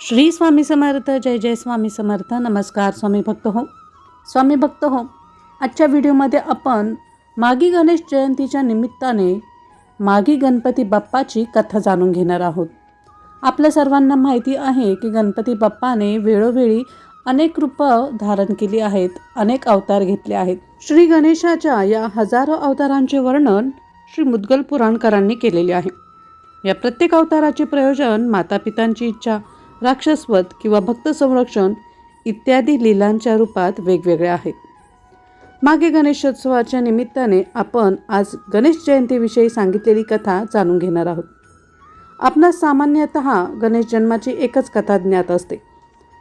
श्री स्वामी समर्थ जय जय स्वामी समर्थ नमस्कार स्वामी भक्त हो. स्वामी भक्त हो आजच्या व्हिडिओमध्ये आपण मागी गणेश जयंतीच्या निमित्ताने मागी गणपती बाप्पाची कथा जाणून घेणार आहोत. आपल्या सर्वांना माहिती आहे की गणपती बाप्पाने वेळोवेळी अनेक रूपं धारण केली आहेत अनेक अवतार घेतले आहेत. श्री गणेशाच्या या हजारो अवतारांचे वर्णन श्री मुद्गल पुराणकरांनी केलेले आहे. या प्रत्येक अवताराचे प्रयोजन मातापितांची इच्छा राक्षसवध किंवा भक्त संरक्षण इत्यादी लीलांच्या रूपात वेगवेगळ्या आहेत. मागे गणेशोत्सवाच्या निमित्ताने आपण आज गणेश जयंतीविषयी सांगितलेली कथा जाणून घेणार आहोत. आपणास सामान्यतः गणेश जन्माची एकच कथा ज्ञात असते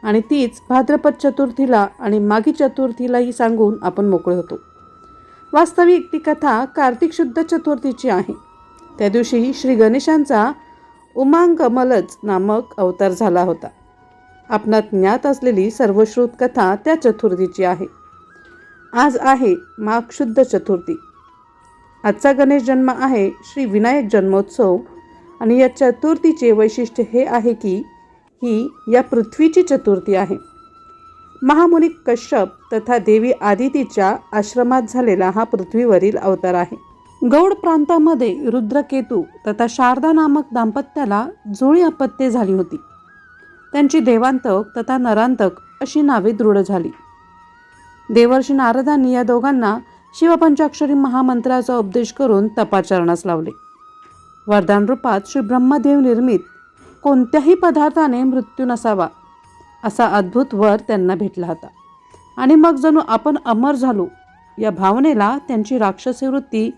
आणि तीच भाद्रपद चतुर्थीला आणि मागी चतुर्थीलाही सांगून आपण मोकळे होतो. वास्तविक ती कथा कार्तिक शुद्ध चतुर्थीची आहे. त्या दिवशी श्री गणेशांचा उमांग कमलच नामक अवतार झाला होता. आपणात ज्ञात असलेली सर्वश्रुत कथा त्या चतुर्थीची आहे. आज आहे माघ शुद्ध चतुर्थी. आजचा गणेश जन्म आहे श्री विनायक जन्मोत्सव आणि या चतुर्थीचे वैशिष्ट्य हे आहे की ही या पृथ्वीची चतुर्थी आहे. महामुनी कश्यप तथा देवी आदितीच्या आश्रमात झालेला हा पृथ्वीवरील अवतार आहे. गौड प्रांतामध्ये रुद्रकेतू तथा शारदा नामक दाम्पत्याला जुळी अपत्ये झाली होती. त्यांची देवांतक तथा नरांतक अशी नावे दृढ झाली. देवर्षी नारदांनी या दोघांना शिवपंचाक्षरी महामंत्राचा उपदेश करून तपाचरणास लावले. वरदान रूपात श्री ब्रह्मदेव निर्मित कोणत्याही पदार्थाने मृत्यू नसावा असा अद्भुत वर त्यांना भेटला होता. आणि मग जणू आपण अमर झालो या भावनेला त्यांची राक्षसी वृत्ती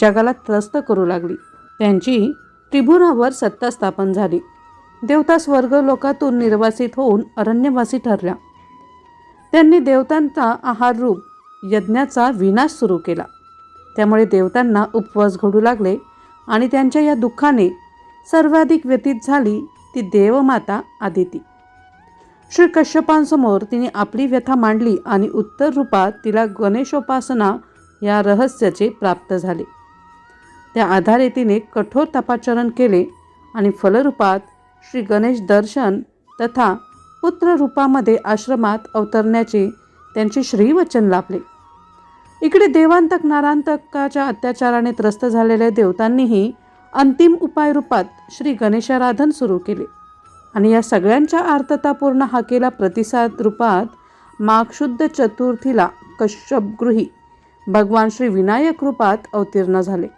जगाला त्रस्त करू लागली. त्यांची त्रिभुनावर सत्ता स्थापन झाली. देवता स्वर्ग लोकातून निर्वासित होऊन अरण्यवासी ठरल्या. त्यांनी देवतांचा आहार रूप यज्ञाचा विनाश सुरू केला. त्यामुळे देवतांना उपवास घडू लागले आणि त्यांच्या या दुःखाने सर्वाधिक व्यतीत झाली ती देवमाता आदिती. श्री कश्यपांसमोर तिने आपली व्यथा मांडली आणि उत्तर रूपात तिला गणेशोपासना या रहस्याचे प्राप्त झाले. त्या आधारे तिने कठोर तपाचरण केले आणि फलरूपात श्री गणेश दर्शन तथा पुत्ररूपामध्ये आश्रमात अवतरण्याचे त्यांचे श्रीवचन लाभले. इकडे देवांतक नारांतकाच्या अत्याचाराने त्रस्त झालेल्या देवतांनीही अंतिम उपाय रूपात श्री गणेशाराधन सुरू केले आणि या सगळ्यांच्या आर्ततापूर्ण हाकेला प्रतिसाद रूपात माघशुद्ध चतुर्थीला कश्यपगृही भगवान श्री विनायक रूपात अवतीर्ण झाले.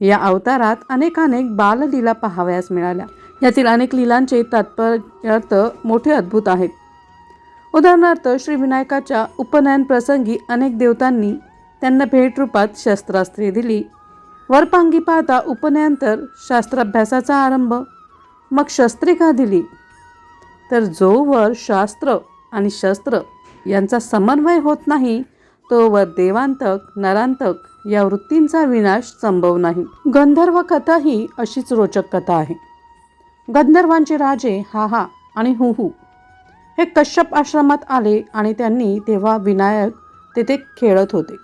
या अवतारात अनेकानेक बाललीला पाहावयास मिळाल्या. यातील अनेक लीलांचे तात्पर्यार्थ मोठे अद्भुत आहेत. उदाहरणार्थ श्रीविनायकाच्या उपनयन प्रसंगी अनेक देवतांनी त्यांना भेट रूपात शस्त्रास्त्रे दिली. वरपांगी पाहता उपनयनंतर शास्त्राभ्यासाचा आरंभ मग शस्त्रे का दिली. तर जोवर शास्त्र आणि शस्त्र यांचा समन्वय होत नाही तोवर देवांतक नरांतक या वृत्तींचा विनाश संभव नाही. गंधर्व कथा ही अशीच रोचक कथा आहे. गंधर्वांचे राजे हा हा आणि हु हु हे कश्यप आश्रमात आले आणि त्यांनी तेव्हा विनायक तेथे खेळत होते.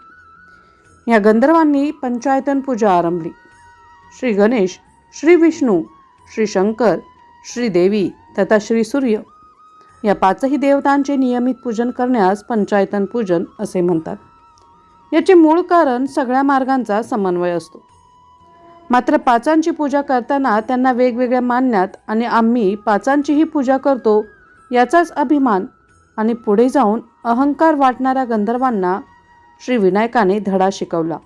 या गंधर्वांनी पंचायतन पूजा आरंभली. श्री गणेश श्री विष्णू श्री शंकर श्रीदेवी तथा श्री सूर्य या पाचही देवतांचे नियमित पूजन करण्यास पंचायतन पूजन असे म्हणतात. याचे मूळ कारण सगळ्या मार्गांचा समन्वय असतो. मात्र पाचांची पूजा करताना त्यांना वेगवेगळ्या मानण्यात आणि आम्ही पाचांचीही पूजा करतो याचाच अभिमान आणि पुढे जाऊन अहंकार वाटणाऱ्या गंधर्वांना श्री विनायकाने धडा शिकवला.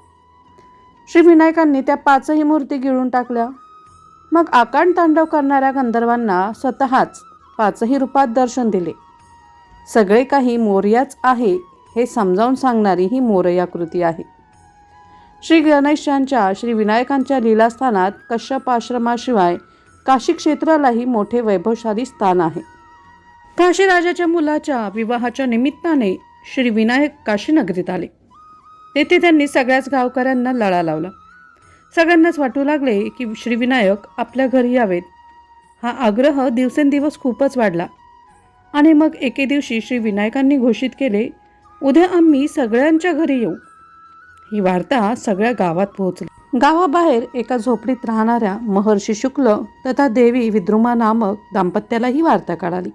श्री विनायकांनी त्या पाचही मूर्ती गिळून टाकल्या. मग आकांड तांडव करणाऱ्या गंधर्वांना स्वतःच पाचही रूपात दर्शन दिले. सगळे काही मोर्याच आहे हे समजावून सांगणारी ही मोरया कृती आहे. श्री गणेशांच्या श्री विनायकांच्या लीलास्थानात कश्यप आश्रमाशिवाय काशी क्षेत्रालाही मोठे वैभवशाली स्थान आहे. काशी राजाच्या मुलाच्या विवाहाच्या निमित्ताने श्री विनायक काशीनगरीत आले. तेथे त्यांनी सगळ्याच गावकऱ्यांना लळा लावला. सगळ्यांनाच वाटू लागले की श्रीविनायक आपल्या घरी यावेत. हा आग्रह दिवसेंदिवस खूपच वाढला. आणि मग एके दिवशी श्री विनायकांनी घोषित केले उद्या आम्ही सगळ्यांच्या घरी येऊ. ही वार्ता सगळ्या गावात पोहोचली. गावाबाहेर एका झोपडीत राहणाऱ्या महर्षी शुक्ल तथा देवी विद्रुमा नामक दाम्पत्याला ही वार्ता कळाली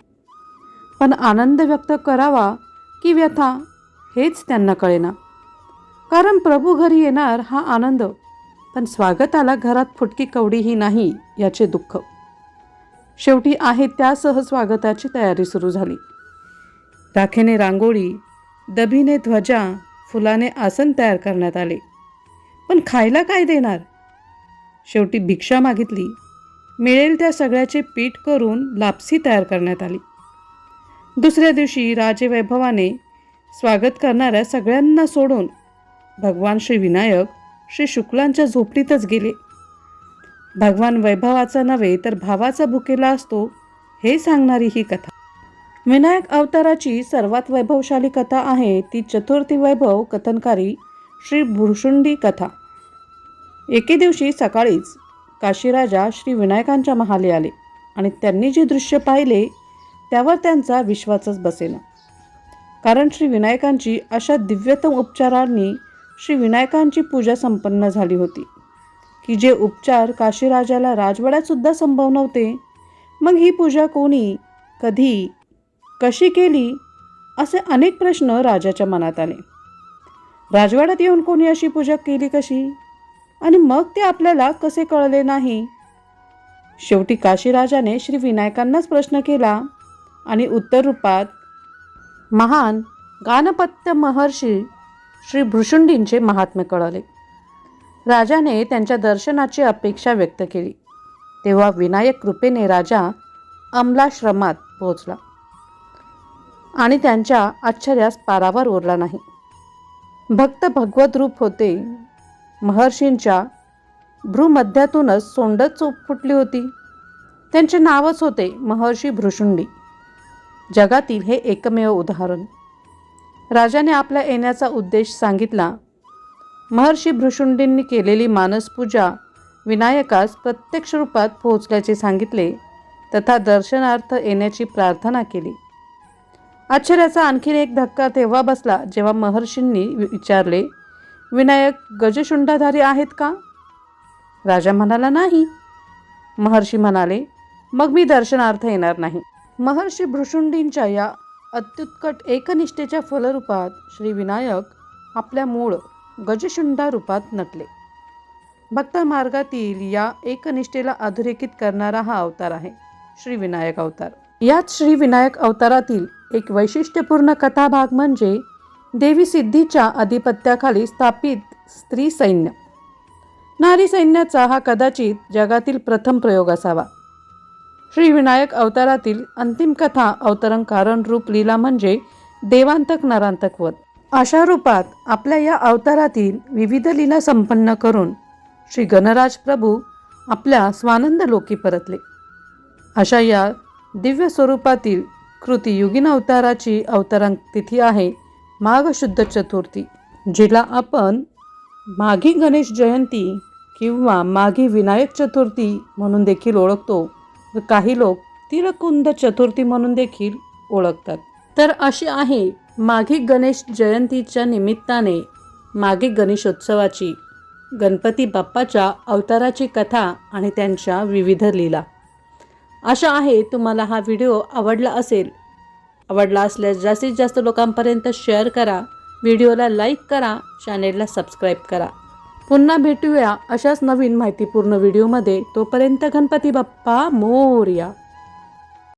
पण आनंद व्यक्त करावा की व्यथा हेच त्यांना कळेना. कारण प्रभू घरी येणार हा आनंद पण स्वागताला घरात फुटकी कवडीही नाही याचे दुःख. शेवटी आहे त्यासह स्वागताची तयारी सुरू झाली. राखेने रांगोळी दभीने ध्वजा फुलाने आसन तयार करण्यात आले. पण खायला काय देणार? शेवटी भिक्षा मागितली. मिळेल त्या सगळ्याचे पीठ करून लापसी तयार करण्यात आली. दुसऱ्या दिवशी राजवैभवाने स्वागत करणाऱ्या सगळ्यांना सोडून भगवान श्री विनायक श्री शुक्लांच्या झोपडीतच गेले. भगवान वैभवाचा नव्हे तर भावाचा भुकेला असतो हे सांगणारी ही कथा. विनायक अवताराची सर्वात वैभवशाली कथा आहे ती चतुर्थी वैभव कथनकारी श्री भुरशुंडी कथा. एके दिवशी सकाळीच काशीराजा श्री विनायकांच्या महाले आले आणि त्यांनी जे दृश्य पाहिले त्यावर त्यांचा विश्वासच बसेना. कारण श्री विनायकांची अशा दिव्यतम उपचारांनी श्री विनायकांची पूजा संपन्न झाली होती. की जे उपचार काशीराजाला राजवाड्यातसुद्धा संभव नव्हते मग ही पूजा कोणी कधी कशी केली असे अनेक प्रश्न राजाच्या मनात आले. राजवाड्यात येऊन कोणी अशी पूजा केली कशी? आणि मग ते आपल्याला कसे कळले नाही? शेवटी काशीराजाने श्री विनायकांनाच प्रश्न केला आणि उत्तर रूपात महान गानपत्य महर्षी श्री भृशुंडींचे महात्म्य कळले. राजाने त्यांच्या दर्शनाची अपेक्षा व्यक्त केली. तेव्हा विनायक कृपेने राजा अमलाश्रमात पोहोचला आणि त्यांच्या आश्चर्यास पारावर उरला नाही. भक्त भगवत रूप होते. महर्षींच्या भ्रूमध्यातूनच सोंडच चोप फुटली होती. त्यांचे नावच होते महर्षी भृशुंडी जगातील हे एकमेव उदाहरण. राजाने आपल्या येण्याचा उद्देश सांगितला महर्षी भृशुंडींनी केलेली मानसपूजा विनायकास प्रत्यक्ष रूपात पोहोचल्याचे सांगितले तथा दर्शनार्थ येण्याची प्रार्थना केली. आश्चर्याचा आणखीन एक धक्का तेव्हा बसला जेव्हा महर्षींनी विचारले विनायक गजशुंडाधारी आहेत का? राजा म्हणाला नाही. महर्षी म्हणाले मग मी दर्शनार्थ येणार नाही. महर्षी भृशुंडींच्या या अत्युत्कट एकनिष्ठेच्या फलरूपात श्री विनायक आपल्या मूळ गजशुंडा रूपात नटले. भक्त मार्गातील या एकनिष्ठेला अधोरेखित करणारा हा अवतार आहे श्री विनायक अवतार. यात श्री विनायक अवतारातील एक वैशिष्ट्यपूर्ण कथाभाग म्हणजे देवी सिद्धीच्या अधिपत्याखाली स्थापित स्त्री सैन्य. नारी सैन्याचा हा कदाचित जगातील प्रथम प्रयोग असावा. श्री विनायक अवतारातील अंतिम कथा अवतरण कारण रूप लीला म्हणजे देवांतक नरांतक वध. अशा रूपात आपल्या या अवतारातील विविध लीला संपन्न करून श्री गणराज प्रभू आपल्या स्वानंद लोकी परतले. अशा या दिव्य स्वरूपातील कृती युगीन अवताराची अवतरण तिथी आहे माघ शुद्ध चतुर्थी जिला आपण माघी गणेश जयंती किंवा माघी विनायक चतुर्थी म्हणून देखील ओळखतो काही लोक तिळकुंद चतुर्थी म्हणून देखील ओळखतात. तर अशी आहे माघी गणेश जयंतीच्या निमित्ताने माघिक गणेशोत्सवाची गणपती बाप्पाच्या अवताराची कथा आणि त्यांच्या विविध लीला. आशा आहे तुम्हाला हा व्हिडिओ आवडला असेल. आवडला असल्यास जास्तीत जास्त लोकांपर्यंत शेअर करा व्हिडिओला लाईक करा चॅनेलला सबस्क्राईब करा. पुन्हा भेटूया अशाच नवीन माहितीपूर्ण व्हिडिओमध्ये. तोपर्यंत गणपती बाप्पा मोर्या.